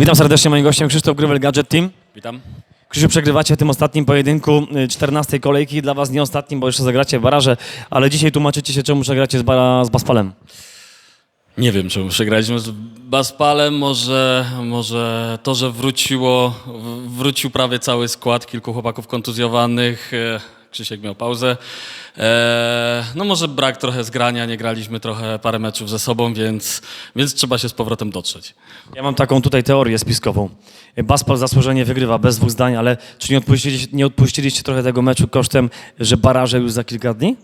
Witam serdecznie, moim gościem Krzysztof Grywel, Gadget Team. Witam. Krzysiu, przegrywacie w tym ostatnim pojedynku y, 14 kolejki, dla was nie ostatnim, bo jeszcze zagracie w baraże, ale dzisiaj tłumaczycie się, czemu przegracie z, ba- z Baspalem. Nie wiem, czemu przegraliśmy z Baspalem. Może, może to, że wróciło, wrócił prawie cały skład, kilku chłopaków kontuzjowanych. Krzysiek miał pauzę. E, no może brak trochę zgrania, nie graliśmy trochę parę meczów ze sobą, więc, więc trzeba się z powrotem dotrzeć. Ja mam taką tutaj teorię spiskową. Baspal zasłużenie wygrywa, bez dwóch zdań, ale czy nie odpuściliście, nie odpuściliście trochę tego meczu kosztem, że baraże już za kilka dni?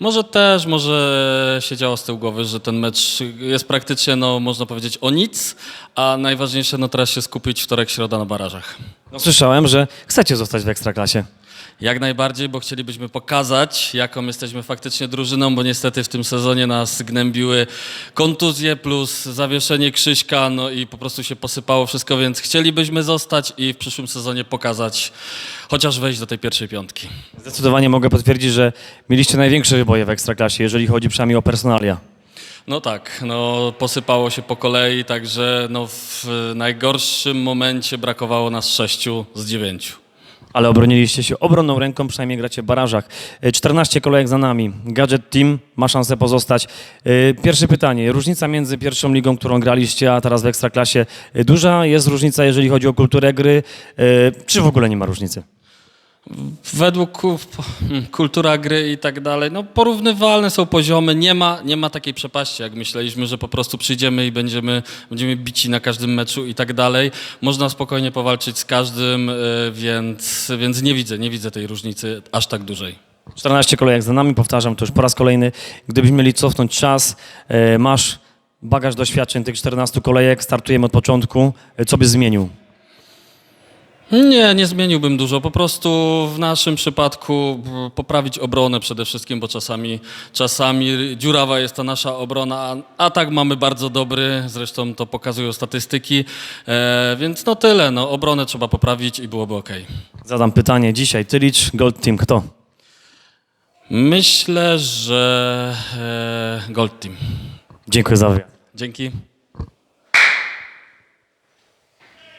Może też, może się działo z tyłu głowy, że ten mecz jest praktycznie, no można powiedzieć, o nic, a najważniejsze, no teraz się skupić wtorek, środa na barażach. No, słyszałem, że chcecie zostać w Ekstraklasie. Jak najbardziej, bo chcielibyśmy pokazać, jaką jesteśmy faktycznie drużyną, bo niestety w tym sezonie nas gnębiły kontuzje plus zawieszenie Krzyśka, no i po prostu się posypało wszystko, więc chcielibyśmy zostać i w przyszłym sezonie pokazać, chociaż wejść do tej pierwszej piątki. Zdecydowanie mogę potwierdzić, że mieliście największe wyboje w Ekstraklasie, jeżeli chodzi przynajmniej o personalia. No tak, no posypało się po kolei, także no w najgorszym momencie brakowało nas sześciu z dziewięciu. Ale obroniliście się obronną ręką, przynajmniej gracie w barażach. E, 14 kolejek za nami. Gadget Team ma szansę pozostać. E, Pierwsze pytanie. Różnica między pierwszą ligą, którą graliście, a teraz w Ekstraklasie e, duża? Jest różnica, jeżeli chodzi o kulturę gry? E, Czy w ogóle nie ma różnicy? Według hmm, kultura gry i tak dalej, no porównywalne są poziomy, nie ma, nie ma takiej przepaści, jak myśleliśmy, że po prostu przyjdziemy i będziemy, będziemy bici na każdym meczu i tak dalej. Można spokojnie powalczyć z każdym, y, więc, więc nie widzę, nie widzę tej różnicy aż tak dużej. 14 kolejek za nami, powtarzam to już po raz kolejny. Gdybyśmy mieli cofnąć czas, e, masz bagaż doświadczeń tych 14 kolejek, startujemy od początku. E, Co byś zmienił? Nie, nie zmieniłbym dużo. Po prostu w naszym przypadku b- poprawić obronę przede wszystkim, bo czasami, czasami dziurawa jest ta nasza obrona, a atak mamy bardzo dobry, zresztą to pokazują statystyki, e, więc no tyle. No, obronę trzeba poprawić i byłoby ok. Zadam pytanie dzisiaj. Ty licz, Gold Team, kto? Myślę, że e, Gold Team. Dziękuję za wywiad. Dzięki.